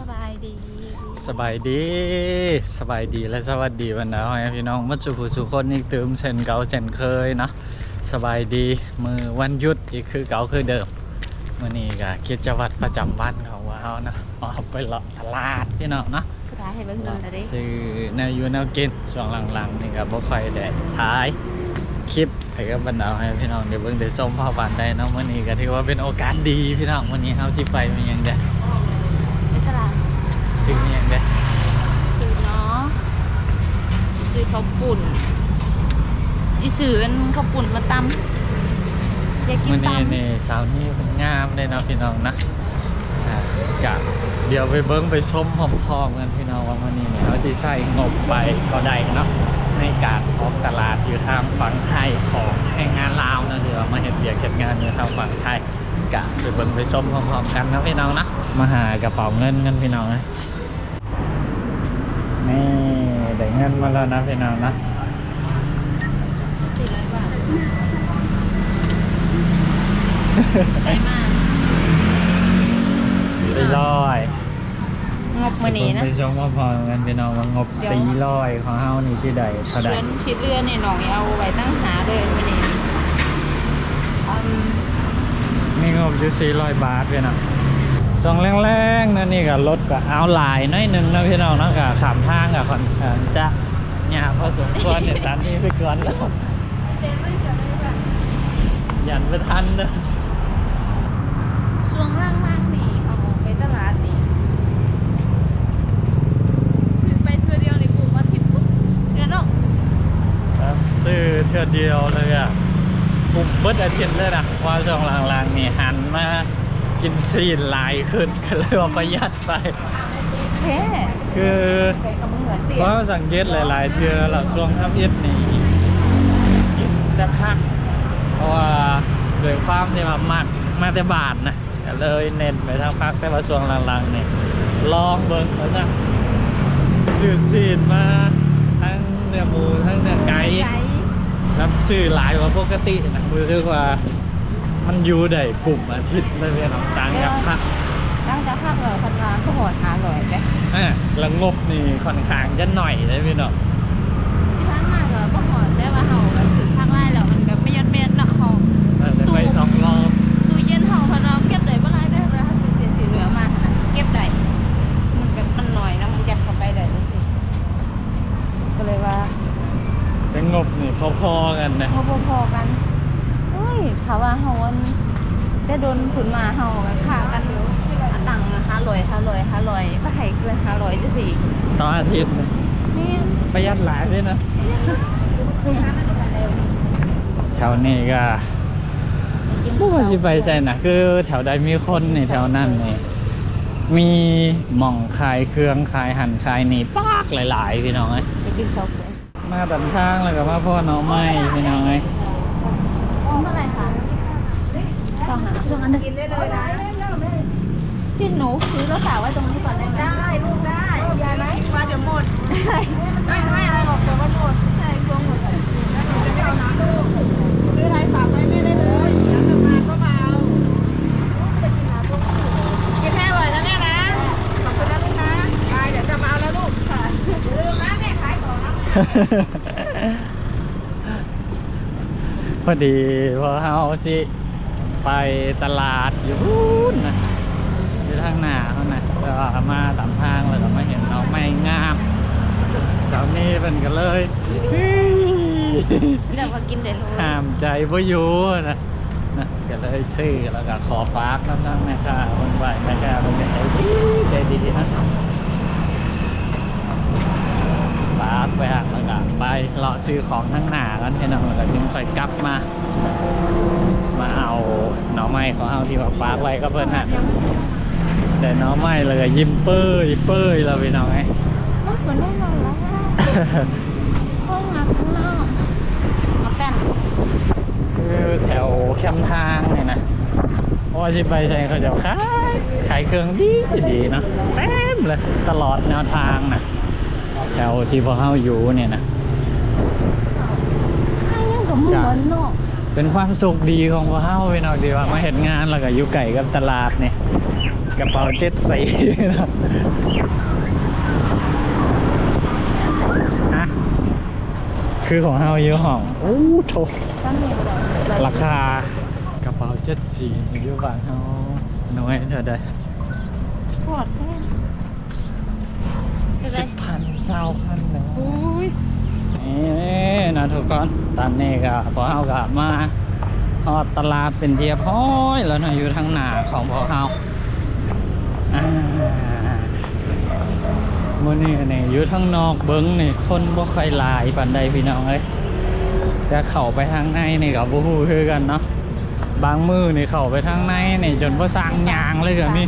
สบายดีสบายดีสบายดีและสวัสดีวันนะพ่อแม่พี่น้องมัจจุผู้สุคนอีกเติมเช่นเก่าเช่นเคยเนาะสบายดีมือวันหยุดอีกคือเก่าคือเดิมมื่อนี้ก็กิจวัตรประจำวันของว่าเรานะออกไปเลาะตลาดพี่น้องเนาะคือท้ายให้เบิ่งหน่อยนะเด้ซื้อแนวอยูแนวกินช่วงหลังๆนี่ก็บ่ค่อยได้ท้ายคลิปให้กับบรรดาให้พี่น้องเดี๋ยวเบิ่งได้ชมภาพบานได้เนาะมื้อนี้ก็ถือว่าเป็นโอกาสดีพี่น้องมื้อนี้เฮาสิไปมันยังได้ไปตลาด ซื้อมันยังได้ ซื้อเนาะ ซื้อข้าวปุ่น อีซื้ออันข้าวปุ่นมาตำอยากกินมื่อนี้นี่สาวนี่มันงามเลยเนาะพี่น้องนะอ่ากะเดี๋ยวไปเบิ้งไปชมพร้อมๆกันพี่น้องว่ามื่อนี้เนี่ยเขาสิใส่งบไปเท่าใดเนาะในการออกตลาดอยู่ทางฝั่งไทยของแรงงานลาวนะเดี๋ยวมาเห็นเบียกเก็บงานอยู่ทางฝั่งไทยกะไปเบิ้งไปชมพร้อมๆกันนะพี่น้องนะมาหากระเป๋าเงินกันพี่น้องนะนี่ได้เงินมาแล้วนะพี่น้องนะำสี่ร้อยบาทได้มากสี่ร้อยงบมื้อนี้นะไปชมพร้อมๆกันพี่น้องว่างบสี่ร้อยของเฮานี่จิได้เท่าใดชวนชิดเรือนี่หน่อยเอาไว้ตั้งหาเลยมื้อนี้อืมนี่งบอยู่สี่ร้อยบาทพี่น้อง สองแรงๆนั่นนี่ก็รถก็เอาลายน้อยหนึงนะพี่น้องนะก็ขามทางกับคอนข้างจะเนี่ยพอสมควรเนี่ยสันนี่ไปก่อนแล้วยันไปทันเด้อช่วงล่างๆนี่เอาออกไปตลาดนี่ซื้อไปเทื่อเดียวในกลุ่มอาทิตย์ทุกเดือนเนาะครับซื้อเทื่อเดียวเลยอะกลุ่มเบิดอาทิตย์เลยนะว่าช่วงหลังๆนี่หันมา กินซีนหลายขึ้นก็เลยว่าประหยัดไปแค่คือไปกับมึงเหมือนเตีเพยราะว่าสังเกตหลาย ๆ เทือเราช่วงทับอิดนี่กินแต่พัก เพราะว่าโดยความที่ว่ามักมาแต่บาทนะก็เลยเน้นไปทางพักแต่ว่าช่วงหลังๆนี่ลองเบิ่งมาจ้ะซื้อซีนมาทั้งเนื้อหมูทั้งเนื้อไก่ไก่ครับซื้อหลายกว่าปกตินะรู้สึกว่า มันอยู่ได้กลุ่มอาทิตย์เลยพี่น้องต่างจากพักตั้งจะพักเลยพันล้านก็หอดหาลอยเลยอะแล้วงบนี่ค่อนข้างจะหน่อยเลยพี่น้องที่พันมากเลยก็หอดได้ว่าเฮาแบบสื่อพักไล่แล้วมันแบบไม่ยัดเม็ดเนาะเฮาเออได้ไปสองรอบตู้เย็นเฮาพอเราเก็บได้บ่หลายได้เลยถ้าซื้อเสียสีเหลือมานะเก็บได้มันแบบมันหน่อยนะมันยัดเข้าไปได้เลยสิก็เลยว่า เป็นงบนี่พอๆกันนะงบพอๆกันเฮ้ ยถ้าว่าเฮาอันได้โดนขุนมาเฮาแบบพากันอะตังห้าร้อยห้าร้อยห้าร้อยถ้าให้เกินห้าร้อยจะสิต่ออาทิตย์นี่ประหยัดหลายด้วยนะแถวนี้ก็ผู้ว่าสิไปใช่นะคือแถวใดมีคนในแถวนั้นนี่มีหม่องขายเครื่องขายหั่นขายนี่ปากหลาย ๆ พี่น้องเอ้ยไปกินข้าวเลือกมาตันทางแล้วก็มาพ่อน้องไม้พี่น้องเอ้ยห้ องเท่าไหร่คะสองหาสองอันกินได้เลยนะพี่หนูซื้อแล้วฝากไว้ตรงนี้ก่อนได้ไหมได้ลูกได้ยายไหมมาเดี๋ยวหมดไม่ไม่อะไรหรอกเดี๋ยวมันหมดใช่กลัวหมดแล้วหนูจะไม่เอาน้ำลูกซื้ออะไรฝากไว้แม่ได้เลยแล้วจะมาก็มาเอากินให้อร่อยนะแม่นะขอบคุณนะลูกนะไปเดี๋ยวจะมาเอาแล้วลูกค่ะลืมนะแม่ขายของนะ พอดีพอเฮาสิไปตลาดอยู่พูนนะอยู่ทางหน้าเขานะแล้วก็มาตามทางแล้วก็มาเห็นน้องไม้งามสาวนี้เป็นกันเลยเดี๋ยวมากินเดี๋ยวรู้ห้ามใจบ่อยู่นะนะก็เลยซื้อแล้วก็ขอฝากน้ำๆแม่ค้าคนไหวแม่ค้าคนใจดีใจดีนะฝากไปหักแล้วก็ ไปเลาะซื้อของทั้งหน้ากันให้น้องแล้วก็จึงค่อยกลับมา มาเอาหน่อไม้ของเอาที่ว่าฝากไว้ก็เพิ่นน่ะแต่หน่อไม้เลยก็ยิ้มเป้ยเป้ยเราไปน้องไงมันเหมือนได้นอนแล้วห้องมาข้างนอกมากันคือแถวแคมป์ทางเนี่ยนะเพราะว่าชิไปใช่เขาจะขายขายเครื่องดีดีเนาะเต็มเลยตลอดแนวทางนะแถวที่พวกเขาอยู่เนี่ยนะ ไอ้ยังกับเหมือนเนาะเป็นความสุขดีของพวกเฮาพี่น้องดีว่ามาเห็นงานแล้วก็อยู่ไก่กับตลาดนี่กระเป๋าเจ็ดสีเนาะฮะคือของเฮาอยู่ห้องโอ้โถตั้งนี่บ่ได้ราคากระเป๋าเจ็ดสีอยู่บ้านเฮาน้อยเท่าใดพอดเส้นจะได้สิบพันเศร้าพันหนึ่งอุ้ย นี่นะทุกคนตอนนี้ก็พอเฮาก็มาฮอดตลาดเป็นเทียบห้อยแล้วนะอยู่ทางหน้าของพอเฮาอ่ามื้อนี้นี่อยู่ทางนอกเบิ้งนี่คนบ่ค่อยหลายปานใดพี่น้องเอ้ยแต่เข้าไปทางในนี่ก็บ่ฮู้คือกันเนาะบางมือนี่เข้าไปทางในนี่จนบ่สร้างยางเลยก็มี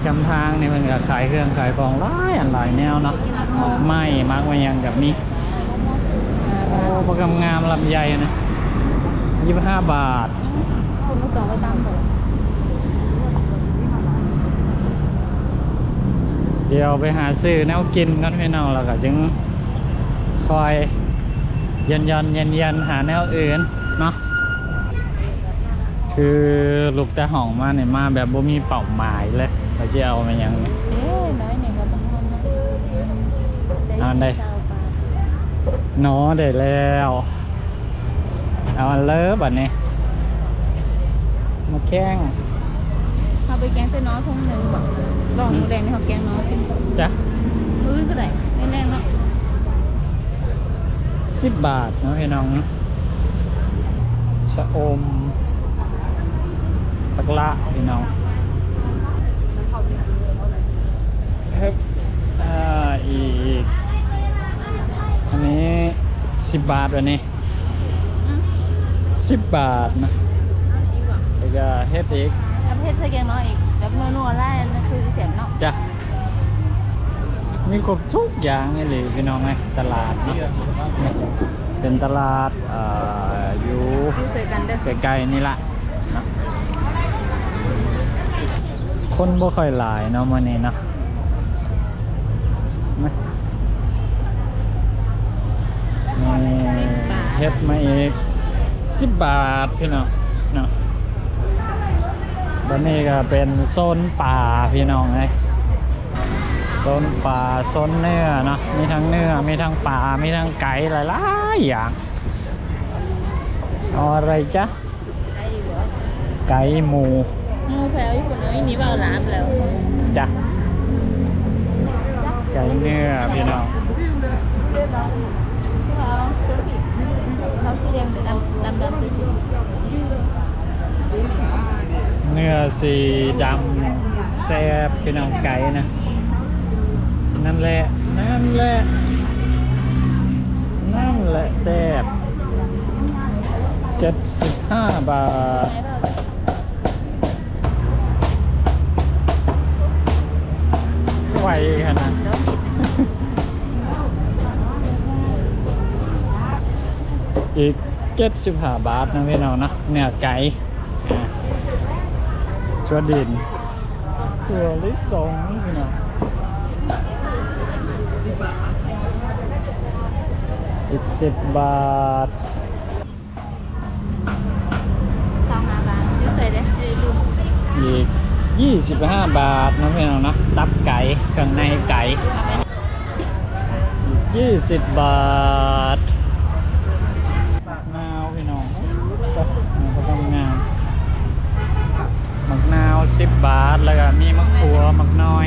เขาแคมทางนี่มันก็ขายเครื่องขายของหลายอันหลายแนวเนาะไม้มักมายังกับมีโอ้ประกำงามลำไยนะยี่สิบห้าบาทคุณไม่งไปตามผมเดี๋ยวไปหาซื้อแนวกินกันพี่น้องแล้วก็จึงคอยยันยันยันยันหาแนวอื่นเนาะ คือลูกแต่ห้องมาเนี่ยมาแบบบ่มีเป้าหมายเลยเราจะเอามายังเนี่ยเอ้ยน้อยเนี่ยก็ต้องทำนะเอาอันใดเจ้าปลาเนาะได้แล้ว เอาอันเลิฟอันนี้มาแข้งเอาไปแกงเส้นน้อยทุ่งหนึ่งบอกลองแรงนี่เขาแกงน้อยกินจ้ะมื้อก็ได้ไม่แรงเนาะสิบบาทเนาะพี่น้องเนาะชะอมปัก ละพี่น้องครับอ่าอีก อันนี้สิบบาทวันนี้อืมสิบบาทนะอันนี้อีกว่ะแล้วก็เฮ็ดอีกแล้วประเภทเธอแกงน้อยอีกแบบนัวๆไล่นั่นคือเสียงเนาะจ้ะมีครบทุกอย่างเลยพี่น้องไงตลาดเนาะเป็นตลาดเอ่ออยู่อยู่สวยกันเด้อใกล้ๆนี่ละเนาะ คนบ่ค่อยหลายเนาะมื้อนี้เนาะมานี่เฮ็ดมาอีก10บาทพี่น้องเนาะบันนี้ก็เป็นโซนป่าพี่น้องไงโซนป่าโซนเนื้อเนาะมีทั้งเนื้อมีทั้งป่ามีทั้งไก่หลายๆอย่างอะไรจ๊ะไก่หมู งูแพลวญี่ปุ่นเอ้ยนี่เบาหลามแล้วจ้ะไก่เนื้อพี่น้องเขาเขาสีแดงหรือดำดำดำสีเนื้อสีดำแซ่บพี่น้องไก่นะ นั่นแหละ นั่นแหละ นั่นแหละแซ่บเจ็ดสิบห้าบาท อีกเจ็ดสิบห้าบาทนะพี่น้องนะเนื้อไก่อ่าชัวดินตัวลิสงพี่น้องอีกสิบบาทสองห้าบาทยืดใส่ได้ยืดลืมอีกยี่สิบห้าบาทนะพี่น้องนะตับไก่เครื่องในไก่ยี่สิบบาทมะนาวพี่น้องก็มันก็ต้องงามมะนาวสิ บาทแล้วก็มีมะขัวมะน้อย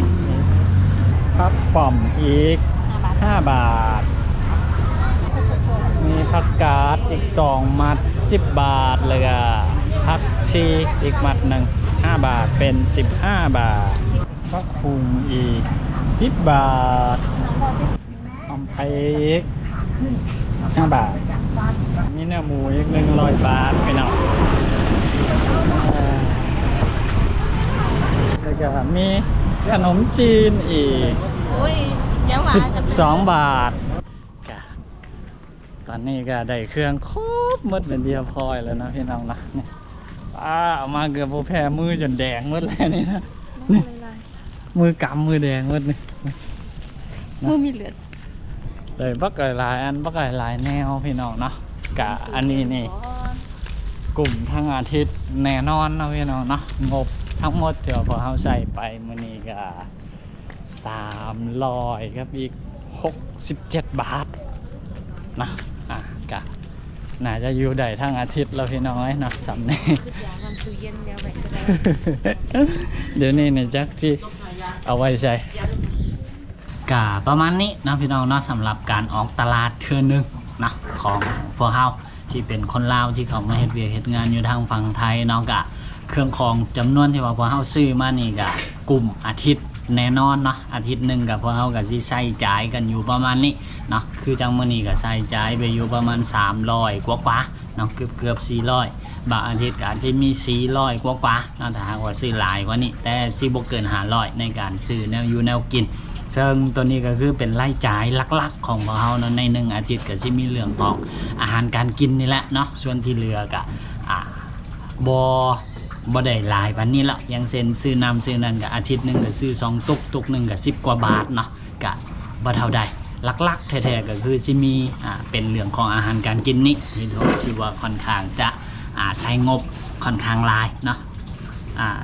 ผักป่อมอีกห้าบาท มีผักกาดอีกสองมัดสิบบาทเลยก็ผักชีอีกมัดหนึ่งห้าบาทเป็นสิบห้าบาทผักคุงอีกสิบบาทออมไผ่อีกห้าบาท มีเนื้อหมูอีกหนึ่งร้อยบาทไปหน่อย แล้วก็มีขนมจีนอีกโอ้ยเดี๋ยวหวาสิบนกับสองบาทกะตอนนี้ก็ได้เครื่องครบหมดเป็นเดียวพอยแล้วนะพี่น้องนะนี่ป้าเอามาเกือบโบแพ้มือจนแดงหมดเลยนี่นะ นี่ มือกำมือแดงหมดนี่มือมีเลือดเลยบักหลายๆอันบักหลายๆแนวพี่น้องเนาะกะอันนี้นี่ กลุ่มทั้งอาทิตย์แน่นอนเนาะพี่น้องเนาะงบ ทั้งหมดเดี๋ยวพอเขาใส่ไปมื้อนี้ก็สามร้อยครับอีกหกสิบเจ็ดบาทนะอะกะน่าจะอยู่ได้ทั้งอาทิตย์แล้วพี่น้อยเนาะสำเนีคือยากันตู้เย็นเดี๋ยวไว้ก็ได้เดี๋ยวนี้เนี่ยจักที่เอาไว้ใส่กะประมาณนี้นะพี่น้องเนาะสำหรับการออกตลาดเทือนึงนะของพวกเฮาที่เป็นคนลาวที่เขามาเฮ็ดเวียกเฮ็ดงานอยู่ทางฝั่งไทยเนาะกะ เครื่องของจำนวนที่ว่าพวกเฮาซื้อมานี่กะกลุ่มอาทิตย์แน่นอนเนาะอาทิตย์หนึ่งกับพวกเฮาก็สิใช้จ่ายกันอยู่ประมาณนี้เนาะคือจังมือนี้ก็ใช้จ่ายไปอยู่ประมาณ 300 กว่าๆเนาะเกือบเกือบ400 บางอาทิตย์ก็อาจจะมี 400 กว่ากว่าๆเนาะถ้าหากว่าซื้อหลายกว่านี้ แต่สิบ่เกิน500 ในการซื้อแนวอยู่แนวกินซึ่งตัวนี้ก็คือเป็นรายจ่ายหลักๆ ของพวกเราเนาะในหนึ่งอาทิตย์ก็สิมีเรื่องของอาหารการกินนี่แหละเนาะส่วนที่เหลือก็อ่าบ่ บ่ได้หลายวันนี้ละอยังเช่นซื้อน้ำซื้อนั่นก็อาทิตย์หนึ่งก็ซื้อสองตุกตุกหนึ่งก็10กว่าบาทเนาะก็บ่เท่าใดลักๆแท้ๆก็คือสิมีอ่าเป็นเรื่องของอาหารการกินนี่ที่ที่ว่าค่อนข้างจะอ่าใช้งบค่อนข้างหลายเนาะอ่า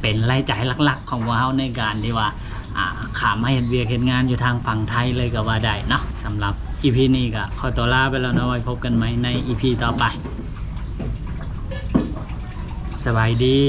เป็นรายจ่ายหลักๆ ของพวเราในการที่ว่าอ่าขามาเห็นเวียกเห็นงานอยู่ทางฝั่งไทยเลยก็ว่าได้เนาะสำหรับ EP นี้ก็ขอตัวลาไปแล้วนะไว้พบกันใหม่ใน EP ต่อไป สบายดี